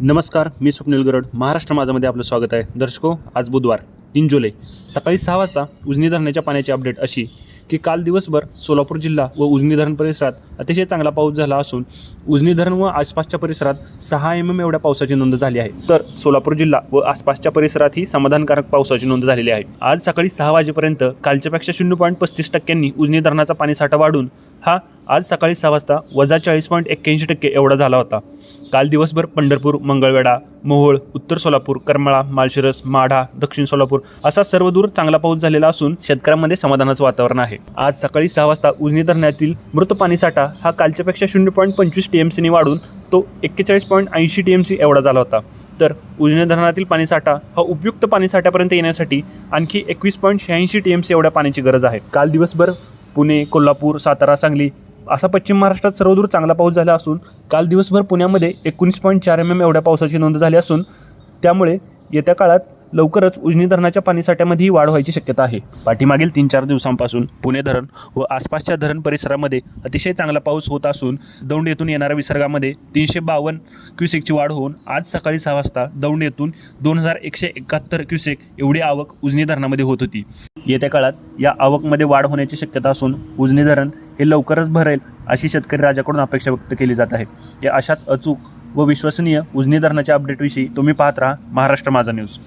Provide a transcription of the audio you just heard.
नमस्कार मी स्वप्नील गरड. महाराष्ट्र माझामध्ये आपलं स्वागत आहे. दर्शको आज बुधवार तीन जुलै. सकाळी सहा वाजता उजनी धरणाच्या पाण्याची अपडेट अशी की काल दिवसभर सोलापूर जिल्हा व उजनी धरण परिसरात अतिशय चांगला पाऊस झाला असून उजनी धरण व आसपासच्या परिसरात सहा एम एम एवढ्या पावसाची नोंद झाली आहे. तर सोलापूर जिल्हा व आसपासच्या परिसरातही समाधानकारक पावसाची नोंद झालेली आहे. आज सकाळी सहा वाजेपर्यंत कालच्यापेक्षा शून्य पॉईंट पस्तीस टक्क्यांनी उजनी धरणाचा पाणीसाठा वाढून हा आज सकाळी सहा वाजता वजा चाळीस पॉईंट एक्क्याऐंशी टक्के एवढा झाला होता. काल दिवसभर पंढरपूर मंगळवेढा मोहोळ उत्तर सोलापूर करमाळा माळशिरस माढा दक्षिण सोलापूर असा सर्वदूर चांगला पाऊस झालेला असून शेतकऱ्यांमध्ये समाधानाचं वातावरण आहे. आज सकाळी सहा वाजता उजनी धरणातील मृत पाणीसाठा हा कालच्यापेक्षा शून्य पॉईंट पंचवीस टी एम सीने वाढून तो एक्केचाळीस पॉईंट ऐंशी टी एम सी एवढा झाला होता. तर उजनी धरणातील पाणीसाठा हा उपयुक्त पाणीसाठ्यापर्यंत येण्यासाठी आणखी एकवीस पॉईंट शहाऐंशी टी एम सी एवढ्या पाण्याची गरज आहे. काल दिवसभर पुणे कोल्हापूर सातारा सांगली असा पश्चिम महाराष्ट्रात सर्वदूर चांगला पाऊस झाला असून काल दिवसभर पुण्यामध्ये एकोणीस पॉईंट चार एम एम एवढ्या पावसाची नोंद झाली असून त्यामुळे येत्या काळात लवकरच उजनी धरणाच्या पाणीसाठ्यामध्येही वाढ व्हायची शक्यता आहे. पाठीमागील तीन चार दिवसांपासून पुणे धरण व आसपासच्या धरण परिसरामध्ये अतिशय चांगला पाऊस होत असून दौंड येथून येणाऱ्या विसर्गामध्ये तीनशे बावन्न क्युसेकची वाढ होऊन आज सकाळी सहा वाजता दौंड येथून दोन हजार एकशे एकाहत्तर क्युसेक एवढी आवक उजनी धरणामध्ये होत होती. येत्या काळात या आवकमध्ये वाढ होण्याची शक्यता असून उजनी धरण हे लवकरच भरेल अशी शेतकरी राजाकडून अपेक्षा व्यक्त केली जात आहे. या अशाच अचूक व विश्वसनीय उजनी धरणाच्या अपडेटविषयी तुम्ही पाहत राहा महाराष्ट्र माझा न्यूज.